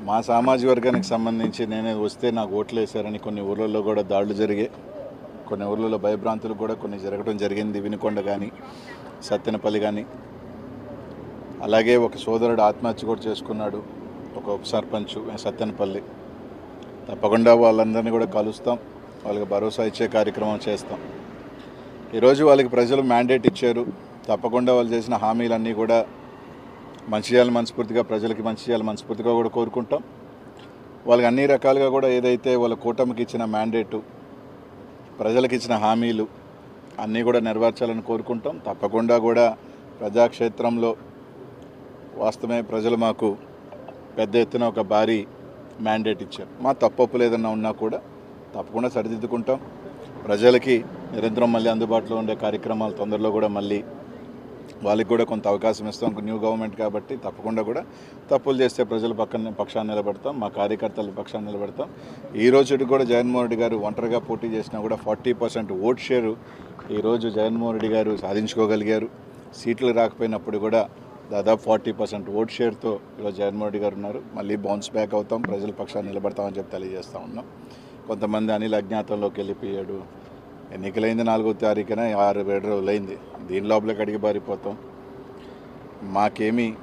మా సామాజిక వర్గానికి సంబంధించి నేనే వస్తే నాకు ఓట్లు వేశారని కొన్ని ఊర్లలో కూడా దాడులు జరిగాయి. కొన్ని ఊర్లలో భయభ్రాంతులు కూడా కొన్ని జరగడం జరిగింది. వినుకొండ కానీ సత్తెనపల్లి కానీ అలాగే ఒక సోదరుడు ఆత్మహత్య కూడా చేసుకున్నాడు. ఒక ఉప సర్పంచ్ సత్తెనపల్లి. తప్పకుండా వాళ్ళందరినీ కూడా కలుస్తాం. వాళ్ళకి భరోసా ఇచ్చే కార్యక్రమం చేస్తాం. ఈరోజు వాళ్ళకి ప్రజలు మ్యాండేట్ ఇచ్చారు. తప్పకుండా వాళ్ళు చేసిన హామీలన్నీ కూడా మంచి చేయాలి మనస్ఫూర్తిగా ప్రజలకి మంచి చేయాలి మనస్ఫూర్తిగా కూడా కోరుకుంటాం. వాళ్ళకి అన్ని రకాలుగా కూడా ఏదైతే వాళ్ళ కూటమికి ఇచ్చిన మ్యాండేటు ప్రజలకు ఇచ్చిన హామీలు అన్నీ కూడా నెరవేర్చాలని కోరుకుంటాం. తప్పకుండా కూడా ప్రజాక్షేత్రంలో వాస్తవమే ప్రజలు మాకు పెద్ద ఎత్తున ఒక భారీ మ్యాండేట్ ఇచ్చారు. మా తప్పప్పు లేదన్నా ఉన్నా కూడా తప్పకుండా సరిదిద్దుకుంటాం. ప్రజలకి నిరంతరం మళ్ళీ అందుబాటులో ఉండే కార్యక్రమాలు తొందరలో కూడా మళ్ళీ వాళ్ళకి కూడా కొంత అవకాశం ఇస్తాం. న్యూ గవర్నమెంట్ కాబట్టి తప్పకుండా కూడా తప్పులు చేస్తే ప్రజల పక్కన పక్షాన్ని నిలబడతాం. మా కార్యకర్తల పక్షాన్ని నిలబడతాం. ఈ రోజు కూడా జగన్మోహన్ రెడ్డి గారు ఒంటరిగా పోటీ చేసినా కూడా ఫార్టీ పర్సెంట్ ఓట్ షేరు ఈరోజు జగన్మోహన్ రెడ్డి గారు సాధించుకోగలిగారు. సీట్లు రాకపోయినప్పుడు కూడా దాదాపు ఫార్టీ పర్సెంట్ ఓట్ షేర్తో ఈరోజు జగన్మోహన్ రెడ్డి గారు ఉన్నారు. మళ్ళీ బౌన్స్ బ్యాక్ అవుతాం. ప్రజల పక్షాన్ని నిలబడతామని చెప్పి తెలియజేస్తూ ఉన్నాం. కొంతమంది అనిల్ అజ్ఞాతంలోకి వెళ్ళిపోయాడు. ఎన్నికలైంది నాలుగో తారీఖున ఆరు ఏడు రోజులు అయింది దీని లోపలికి అడిగి పారిపోతాం. మాకేమీ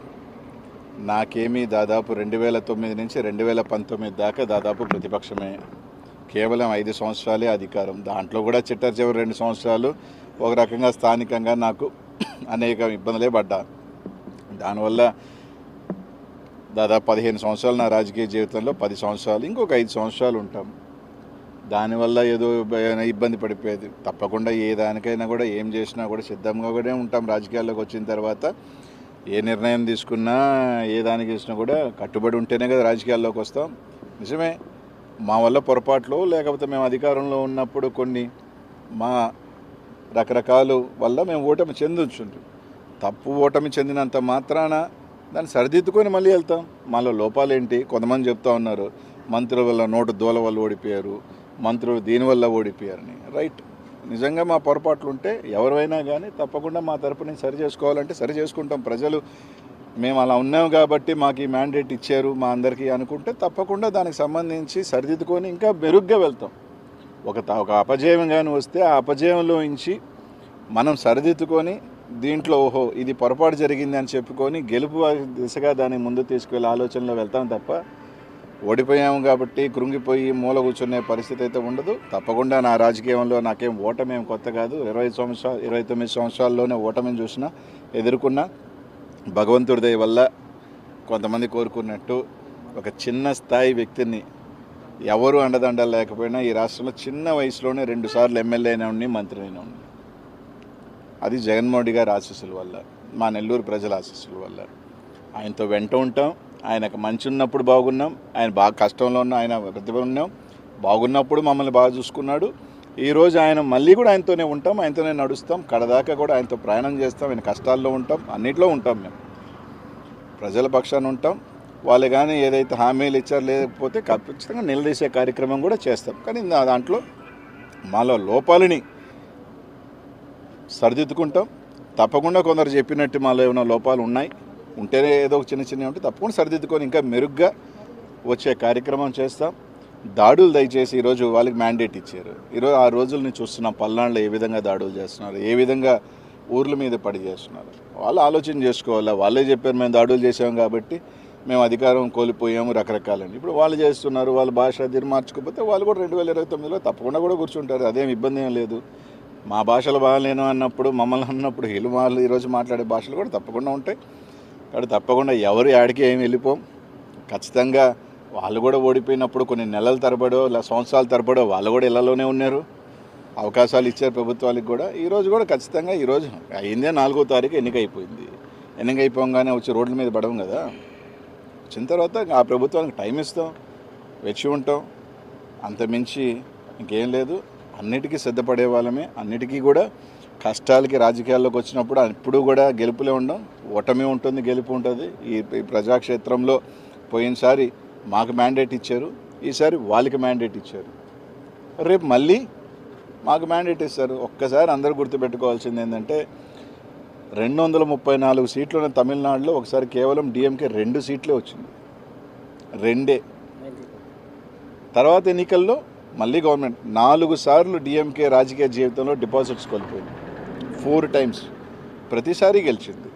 నాకేమీ దాదాపు రెండు వేల తొమ్మిది నుంచి రెండు వేల పంతొమ్మిది దాకా దాదాపు ప్రతిపక్షమే. కేవలం ఐదు సంవత్సరాలే అధికారం. దాంట్లో కూడా చిట్టర్ చివరి రెండు సంవత్సరాలు ఒక రకంగా స్థానికంగా నాకు అనేక ఇబ్బందులే పడ్డా. దానివల్ల దాదాపు పదిహేను సంవత్సరాలు నా రాజకీయ జీవితంలో పది సంవత్సరాలు ఇంకొక ఐదు సంవత్సరాలు ఉంటాం. దానివల్ల ఏదో ఏమైనా ఇబ్బంది పడిపోయేది. తప్పకుండా ఏ దానికైనా కూడా ఏం చేసినా కూడా సిద్ధంగా కూడా ఉంటాం. రాజకీయాల్లోకి వచ్చిన తర్వాత ఏ నిర్ణయం తీసుకున్నా ఏ దానికి చేసినా కూడా కట్టుబడి ఉంటేనే కదా రాజకీయాల్లోకి వస్తాం. నిజమే. మా వల్ల పొరపాట్లు లేకపోతే మేము అధికారంలో ఉన్నప్పుడు కొన్ని మా రకరకాలు వల్ల మేము ఓటమి చెందొచ్చుంటాం తప్పు ఓటమి చెందినంత మాత్రాన దాన్ని సరిదిద్దుకొని మళ్ళీ వెళ్తాం. మాలో లోపాలేంటి? కొంతమంది చెప్తా ఉన్నారు. మంత్రుల వల్ల నోటు దూల వల్ల ఓడిపోయారు. మంత్రులు దీనివల్ల ఓడిపోయారని. రైట్ నిజంగా మా పొరపాట్లు ఉంటే ఎవరైనా కానీ తప్పకుండా మా తరపు నుంచి సరి చేసుకోవాలంటే సరి చేసుకుంటాం. ప్రజలు మేము అలా ఉన్నాం కాబట్టి మాకు ఈ మ్యాండేట్ ఇచ్చారు మా అందరికీ అనుకుంటే తప్పకుండా దానికి సంబంధించి సరిదిద్దుకొని ఇంకా మెరుగ్గా వెళ్తాం. ఒక ఒక అపజయం కానీ వస్తే ఆ అపజయంలో నుంచి మనం సరిదిద్దుకొని దీంట్లో ఓహో ఇది పొరపాటు జరిగింది అని చెప్పుకొని గెలుపు దిశగా దాన్ని ముందు తీసుకువెళ్ళే ఆలోచనలో వెళ్తాం తప్ప ఓడిపోయాము కాబట్టి కృంగిపోయి మూల కూర్చునే పరిస్థితి అయితే ఉండదు. తప్పకుండా నా రాజకీయంలో నాకేం ఓటమేం కొత్త కాదు. ఇరవై సంవత్సరాలు ఇరవై తొమ్మిది సంవత్సరాల్లోనే ఓటమిని చూసినా ఎదుర్కొన్న భగవంతుడి దయ వల్ల కొంతమంది కోరుకున్నట్టు ఒక చిన్న స్థాయి వ్యక్తిని ఎవరు అండదండలు లేకపోయినా ఈ రాష్ట్రంలో చిన్న వయసులోనే రెండుసార్లు ఎమ్మెల్యే అయినా ఉండి మంత్రి అయినా ఉండి. అది జగన్మోహన్ గారి ఆశీస్సుల వల్ల మా నెల్లూరు ప్రజల ఆశీస్సుల వల్ల. ఆయనతో వెంట ఉంటాం. ఆయనకు మంచి ఉన్నప్పుడు బాగున్నాం. ఆయన బాగా కష్టంలో ఉన్న ఆయన ప్రతిభ ఉన్నాం. బాగున్నప్పుడు మమ్మల్ని బాగా చూసుకున్నాడు. ఈరోజు ఆయన మళ్ళీ కూడా ఆయనతోనే ఉంటాం. ఆయనతోనే నడుస్తాం. కడదాకా కూడా ఆయనతో ప్రయాణం చేస్తాం. ఆయన కష్టాల్లో ఉంటాం. అన్నిట్లో ఉంటాం మేము. ప్రజల పక్షాన ఉంటాం. వాళ్ళు కానీ ఏదైతే హామీలు ఇచ్చారో లేకపోతే ఖచ్చితంగా నిలదీసే కార్యక్రమం కూడా చేస్తాం. కానీ దాంట్లో మాలో లోపాలని సరిదిద్దుకుంటాం. తప్పకుండా కొందరు చెప్పినట్టు మాలో ఏమైనా లోపాలు ఉన్నాయి? ఉంటేనే ఏదో ఒక చిన్న చిన్నవి ఉంటే తప్పకుండా సరిదిద్దుకొని ఇంకా మెరుగ్గా వచ్చే కార్యక్రమం చేస్తాం. దాడులు దయచేసి ఈరోజు వాళ్ళకి మ్యాండేట్ ఇచ్చారు. ఈరోజు ఆ రోజుల్ని చూస్తున్నాం. పల్నాడులో ఏ విధంగా దాడులు చేస్తున్నారు? ఏ విధంగా ఊర్ల మీద పడి చేస్తున్నారు? వాళ్ళు ఆలోచన చేసుకోవాలి? వాళ్ళే చెప్పారు మేము దాడులు చేసాం కాబట్టి మేము అధికారం కోల్పోయాము రకరకాలని ఇప్పుడు వాళ్ళు చేస్తున్నారు వాళ్ళ భాష తీరు మార్చుకోకపోతే వాళ్ళు కూడా రెండు వేల ఇరవై తొమ్మిదిలో తప్పకుండా కూడా కూర్చుంటారు. అదేం ఇబ్బంది ఏం లేదు. మా భాషలు బాగాలేను అన్నప్పుడు మమ్మల్ని అన్నప్పుడు వీళ్ళు వాళ్ళు ఈరోజు మాట్లాడే భాషలు కూడా తప్పకుండా ఉంటాయి. కాబట్టి తప్పకుండా ఎవరు యాడికి ఏమి వెళ్ళిపోం. ఖచ్చితంగా వాళ్ళు కూడా ఓడిపోయినప్పుడు కొన్ని నెలల తరబడో లేదా సంవత్సరాల తరబడో వాళ్ళు కూడా ఇళ్ళలోనే ఉన్నారు. అవకాశాలు ఇచ్చారు ప్రభుత్వాలకు కూడా. ఈరోజు కూడా ఖచ్చితంగా ఈరోజు అయిందే నాలుగో తారీఖు ఎన్నిక అయిపోయింది ఎన్నిక అయిపోగానే వచ్చి రోడ్ల మీద పడవం కదా. వచ్చిన తర్వాత ఆ ప్రభుత్వానికి టైం ఇస్తాం వెచ్చి ఉంటాం. అంతమించి ఇంకేం లేదు. అన్నిటికీ సిద్ధపడే వాళ్ళమే. అన్నిటికీ కూడా కష్టాలకి రాజకీయాల్లోకి వచ్చినప్పుడు ఎప్పుడు కూడా గెలుపులే ఉండం ఓటమి ఉంటుంది గెలుపు ఉంటుంది. ఈ ప్రజాక్షేత్రంలో పోయినసారి మాకు మ్యాండేట్ ఇచ్చారు ఈసారి వాళ్ళకి మ్యాండేట్ ఇచ్చారు. రేపు మళ్ళీ మాకు మ్యాండేట్ ఇస్తారు. ఒక్కసారి అందరూ గుర్తుపెట్టుకోవాల్సింది ఏంటంటే రెండు వందల ముప్పై నాలుగు సీట్లు ఉన్న తమిళనాడులో ఒకసారి కేవలం డిఎంకే రెండు సీట్లే వచ్చింది. రెండే. తర్వాత ఎన్నికల్లో మళ్ళీ గవర్నమెంట్ నాలుగు సార్లు డిఎంకే రాజకీయ జీవితంలో డిపాజిట్స్ కోల్పోయింది. ఫోర్ టైమ్స్ ప్రతిసారి గెలిచింది.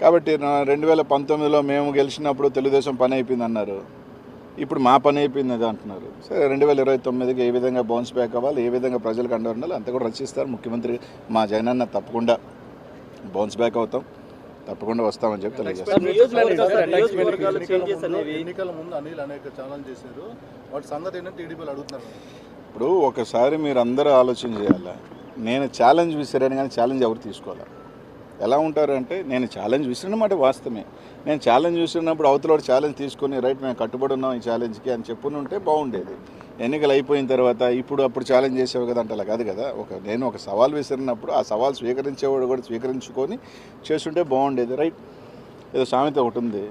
కాబట్టి నా- రెండు వేల పంతొమ్మిదిలో మేము గెలిచినప్పుడు తెలుగుదేశం పని అయిపోయింది అన్నారు. ఇప్పుడు మా పని అయిపోయింది అది అంటున్నారు. సరే రెండు వేల ఇరవై తొమ్మిదికి ఏ విధంగా బౌన్స్ బ్యాక్ అవ్వాలి ఏ విధంగా ప్రజలకు అండ ఉండాలి అంత కూడా రచిస్తారు. ముఖ్యమంత్రి మా జగనన్న తప్పకుండా బౌన్స్ బ్యాక్ అవుతాం. తప్పకుండా వస్తామని చెప్పి తెలియజేస్తాం. నియోజకవర్గాలు సార్, నియోజకవర్గాలు చేంజెస్ అనేవి ఎన్నికల ముందు అనిల్ అనేక ఛాలెంజ్ చేశారు. వాటి సంగతి ఏంటంటే టీడీపీలు అడుగుతున్నారు. ఇప్పుడు ఒకసారి మీరు అందరూ ఆలోచన చేయాలి? నేను ఛాలెంజ్ విసిరాను కానీ ఛాలెంజ్ ఎవరు తీసుకోవాలి? ఎలా ఉంటారు అంటే నేను ఛాలెంజ్ విసిరిన మాట వాస్తవమే. నేను ఛాలెంజ్ విసిరినప్పుడు అవతల ఛాలెంజ్ తీసుకొని రైట్ మేము కట్టుబడి ఉన్నాం ఈ ఛాలెంజ్కి అని చెప్పుని ఉంటే బాగుండేది. ఎన్నికలు అయిపోయిన తర్వాత ఇప్పుడు అప్పుడు ఛాలెంజ్ చేసేవి కదా అంటే అలా కాదు కదా. ఒక నేను ఒక సవాల్ విసిరినప్పుడు ఆ సవాల్ స్వీకరించేవాడు కూడా స్వీకరించుకొని చేస్తుంటే బాగుండేది. రైట్ ఏదో సామెత ఒకటి ఉంది.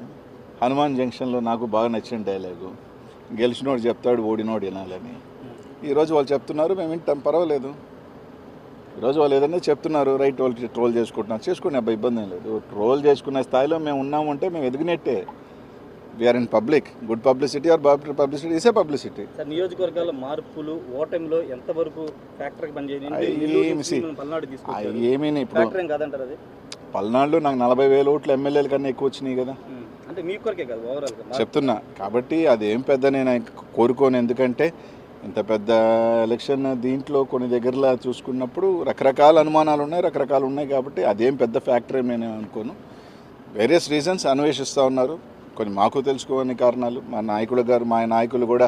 హనుమాన్ జంక్షన్లో నాకు బాగా నచ్చిన డైలాగు గెలిచినోడు చెప్తాడు ఓడినోడు వినాలని. ఈరోజు వాళ్ళు చెప్తున్నారు మేము వింటాం పర్వాలేదు. ఈరోజు వాళ్ళు ఏదైనా చెప్తున్నారు రైట్ వాళ్ళు ట్రోల్ చేసుకుంటున్నారు చేసుకునే అబ్బాయి ఇబ్బంది ఏం లేదు. ట్రోల్ చేసుకునే స్థాయిలో మేము ఉన్నామంటే మేము ఎదిగినట్టే. We're in public good publicity or publicity is publicity sir నియోజకవర్గాల మార్పులు ఓటమిలో ఎంతవరకు ఫ్యాక్టర్ పనిచేయని అయ్యి నెల్లూరు ఏమి ఇప్పుడు కాదంటారు అది? పల్నాడులో నాకు నలభై వేల ఓట్లు ఎమ్మెల్యేల కన్నా ఎక్కువ వచ్చినాయి కదా. అంటే మీ కొరకే కాదు ఓవరాల్ చెప్తున్నా. కాబట్టి అదేం పెద్ద నేను కోరుకోను. ఎందుకంటే ఇంత పెద్ద ఎలక్షన్ దీంట్లో కొన్ని దగ్గరలా చూసుకున్నప్పుడు రకరకాల అనుమానాలు ఉన్నాయి రకరకాలు ఉన్నాయి కాబట్టి అదేం పెద్ద ఫ్యాక్టరీ నేను అనుకోను. వేరియస్ రీజన్స్ అన్వేషిస్తూ ఉన్నారు. కొన్ని మాకు తెలుసుకోని కారణాలు మా నాయకులు గారు మా నాయకులు కూడా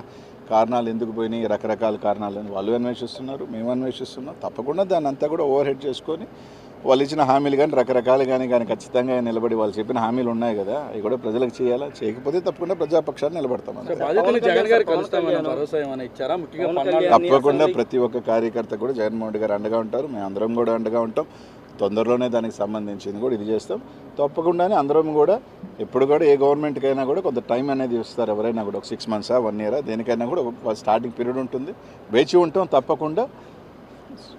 కారణాలు ఎందుకు పోయినాయి రకరకాల కారణాలని వాళ్ళు అన్వేషిస్తున్నారు మేము అన్వేషిస్తున్నాం. తప్పకుండా దాన్ని అంతా కూడా ఓవర్ హెడ్ చేసుకొని వాళ్ళు ఇచ్చిన హామీలు కానీ రకరకాలు కానీ కానీ ఖచ్చితంగా నిలబడి వాళ్ళు చెప్పిన హామీలు ఉన్నాయి కదా అవి కూడా ప్రజలకు చేయాలా? చేయకపోతే తప్పకుండా ప్రజాపక్షాన్ని నిలబడతాం తప్పకుండా ప్రతి ఒక్క కార్యకర్త కూడా జగన్మోహన్ రెడ్డి గారు అండగా ఉంటారు. మేము అందరం కూడా అండగా ఉంటాం. తొందరలోనే దానికి సంబంధించింది కూడా ఇది చేస్తాం. తప్పకుండానే అందరం కూడా ఎప్పుడు కూడా ఏ గవర్నమెంట్కైనా కూడా కొంత టైం అనేది ఇస్తారు. ఎవరైనా కూడా ఒక సిక్స్ మంత్సా వన్ ఇయరా దేనికైనా కూడా ఒక స్టార్టింగ్ పీరియడ్ ఉంటుంది. వేచి ఉంటాం తప్పకుండా.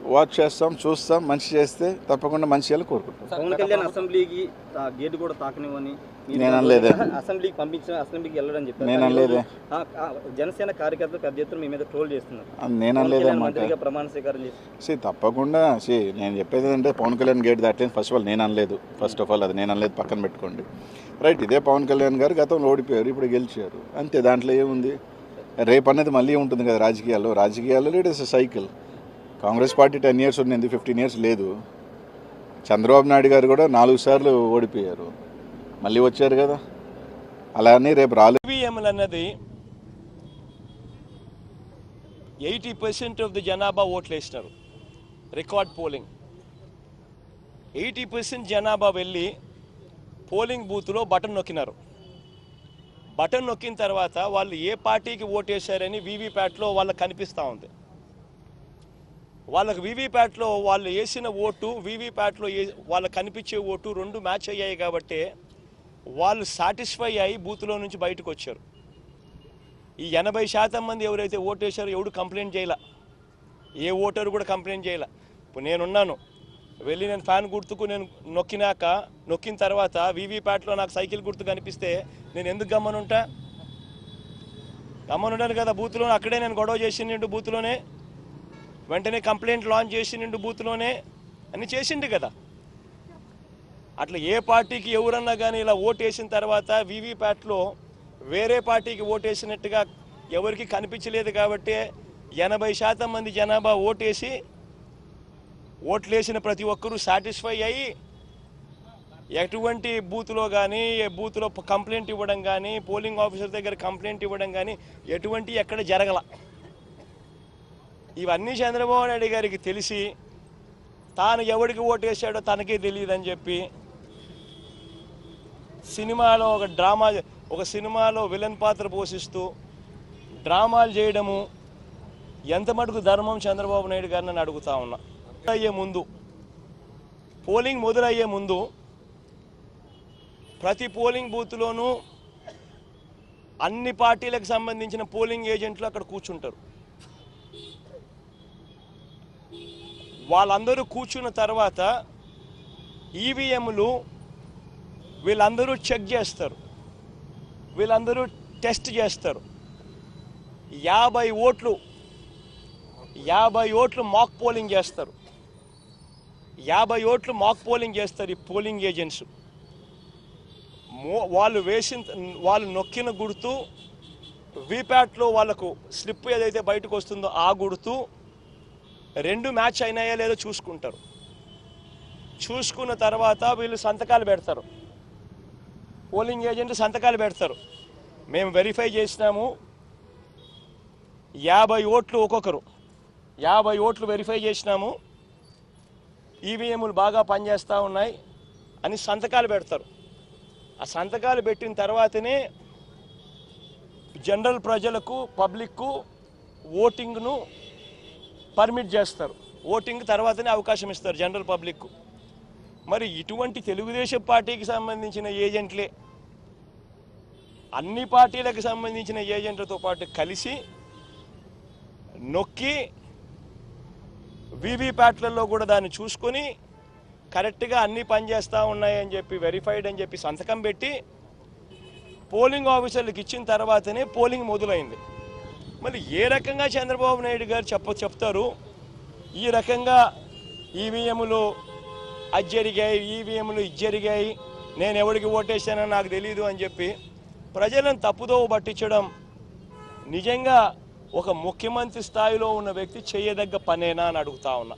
వాచ్ చేస్తాం చూస్తాం మంచి చేస్తే తప్పకుండా మంచి చేయాలని కోరుకుంటాం పవన్ కళ్యాణ్ అసెంబ్లీకి ఆ గేట్ కూడా తాకనివ్వని మీరు నేను అనలేదే. అసెంబ్లీకి పంపించిన అసెంబ్లీకి వెళ్ళడం చెప్పారు. నేను అనలేదే. ఆ, ఆ, జనసేన కార్యకర్తలు పెద్ద ఎత్తున మీ మీద ట్రోల్ చేస్తున్నారు. నేను పవన్ కళ్యాణ్ అనలేదన్నమాట మంత్రిగా ప్రమాణ స్వీకారం చేసి సి తప్పకుండా. సి నేను చెప్పేది ఏంటంటే పవన్ కళ్యాణ్ గేట్ దాటలేదు ఫస్ట్ ఆఫ్ ఆల్ నేను అనలేదు. ఫస్ట్ ఆఫ్ ఆల్ అది నేను అనలేదు పక్కన పెట్టుకోండి. రైట్ ఇదే పవన్ కళ్యాణ్ గారు గతంలో ఓడిపోయారు ఇప్పుడు గెలిచారు. అంతే దాంట్లో ఏముంది? రేపు అనేది మళ్ళీ ఉంటుంది కదా రాజకీయాల్లో. రాజకీయాల్లో it is cycle congress party ten years ఉంది ఫిఫ్టీన్ ఇయర్స్ లేదు? చంద్రబాబు నాయుడు గారు కూడా నాలుగు సార్లు ఓడిపోయారు. మళ్ళీ వచ్చారు కదా. అలా అని రేపు రాలేదు ఈవీఎంలు అన్నది ఎయిటీ పర్సెంట్ ఆఫ్ ది జనాభా ఓట్లు వేసినారు రికార్డ్ పోలింగ్. ఎయిటీ పర్సెంట్ జనాభా వెళ్ళి పోలింగ్ బూత్లో బటన్ నొక్కినారు. బటన్ నొక్కిన తర్వాత వాళ్ళు ఏ పార్టీకి ఓటేశారని వీవీప్యాట్లో వాళ్ళకి కనిపిస్తూ ఉంది. వాళ్ళకి వీవీప్యాట్లో వాళ్ళు వేసిన ఓటు వీవీప్యాట్లో వాళ్ళకి కనిపించే ఓటు రెండు మ్యాచ్ అయ్యాయి కాబట్టి వాళ్ళు సాటిస్ఫై అయ్యి బూత్లో నుంచి బయటకు వచ్చారు. ఈ ఎనభై శాతం మంది ఎవరైతే ఓటేశారో ఎవడు కంప్లైంట్ చేయాల? ఏ ఓటరు కూడా కంప్లైంట్ చేయాల? ఇప్పుడు నేనున్నాను. వెళ్ళి నేను ఫ్యాన్ గుర్తుకు నేను నొక్కినాక నొక్కిన తర్వాత వీవీప్యాట్లో నాకు సైకిల్ గుర్తు కనిపిస్తే నేను ఎందుకు గమ్మనుంటా? గమ్మనుంటాను కదా బూత్లో అక్కడే నేను గొడవ చేసిండు బూత్లోనే. వెంటనే కంప్లైంట్ లాంచ్ చేసిండు బూత్లోనే అన్ని చేసిండు కదా. అట్లా ఏ పార్టీకి ఎవరన్నా కానీ ఇలా ఓటేసిన తర్వాత వీవీప్యాట్లో వేరే పార్టీకి ఓటేసినట్టుగా ఎవరికి కనిపించలేదు కాబట్టి ఎనభై శాతం మంది జనాభా ఓటేసి ఓట్లేసిన ప్రతి ఒక్కరూ సాటిస్ఫై అయ్యి ఎటువంటి బూత్లో కానీ బూత్లో కంప్లైంట్ ఇవ్వడం కానీ పోలింగ్ ఆఫీసర్ దగ్గర కంప్లైంట్ ఇవ్వడం కానీ ఎటువంటి ఎక్కడ జరగల. ఇవన్నీ చంద్రబాబు నాయుడు గారికి తెలిసి తాను ఎవరికి ఓటేసాడో తనకే తెలియదని చెప్పి సినిమాలో ఒక డ్రామా ఒక సినిమాలో విలన్ పాత్ర పోషిస్తూ డ్రామాలు చేయడము ఎంత మటుకు ధర్మం చంద్రబాబు నాయుడు గారిని నేను అడుగుతా ఉన్నా. అయ్యే ముందు పోలింగ్ మొదలయ్యే ముందు ప్రతి పోలింగ్ బూత్లోనూ అన్ని పార్టీలకు సంబంధించిన పోలింగ్ ఏజెంట్లు అక్కడ కూర్చుంటారు. వాళ్ళందరూ కూర్చున్న తర్వాత ఈవీఎంలు వీళ్ళందరూ చెక్ చేస్తారు. వీళ్ళందరూ టెస్ట్ చేస్తారు. యాభై ఓట్లు యాభై ఓట్లు మాక్ పోలింగ్ చేస్తారు. యాభై ఓట్లు మాక్ పోలింగ్ చేస్తారు ఈ పోలింగ్ ఏజెంట్స్ మో- వాళ్ళు వేసిన వాళ్ళు నొక్కిన గుర్తు వీప్యాట్లో వాళ్ళకు స్లిప్ ఏదైతే బయటకు వస్తుందో ఆ గుర్తు రెండు మ్యాచ్ అయినాయా లేదో చూసుకుంటారు. చూసుకున్న తర్వాత వీళ్ళు సంతకాలు పెడతారు. పోలింగ్ ఏజెంట్ సంతకాలు పెడతారు. మేము వెరిఫై చేసినాము. యాభై ఓట్లు ఒక్కొక్కరు. యాభై ఓట్లు వెరిఫై చేసినాము. ఈవీఎంలు బాగా పనిచేస్తూ ఉన్నాయి అని సంతకాలు పెడతారు. ఆ సంతకాలు పెట్టిన తర్వాతనే జనరల్ ప్రజలకు పబ్లిక్కు ఓటింగ్ను పర్మిట్ చేస్తారు. ఓటింగ్ తర్వాతనే అవకాశం ఇస్తారు జనరల్ పబ్లిక్కు. మరి ఇటువంటి తెలుగుదేశం పార్టీకి సంబంధించిన ఏజెంట్లే అన్ని పార్టీలకు సంబంధించిన ఏజెంట్లతో పాటు కలిసి నొక్కి వీవీప్యాట్లలో కూడా దాన్ని చూసుకొని కరెక్ట్గా అన్నీ పనిచేస్తూ ఉన్నాయని చెప్పి వెరిఫైడ్ అని చెప్పి సంతకం పెట్టి పోలింగ్ ఆఫీసర్లకు ఇచ్చిన తర్వాతనే పోలింగ్ మొదలైంది. మరి ఏ రకంగా చంద్రబాబు నాయుడు గారు చెప్ప చెప్తారు? ఈ రకంగా ఈవీఎంలు అది జరిగాయి ఈవీఎంలు ఇది జరిగాయి నేను ఎవరికి ఓటేసానో నాకు తెలియదు అని చెప్పి ప్రజలను తప్పుదోవ పట్టించడం నిజంగా ఒక ముఖ్యమంత్రి స్థాయిలో ఉన్న వ్యక్తి చేయదగ్గ పనేనా అని అడుగుతా ఉన్నా.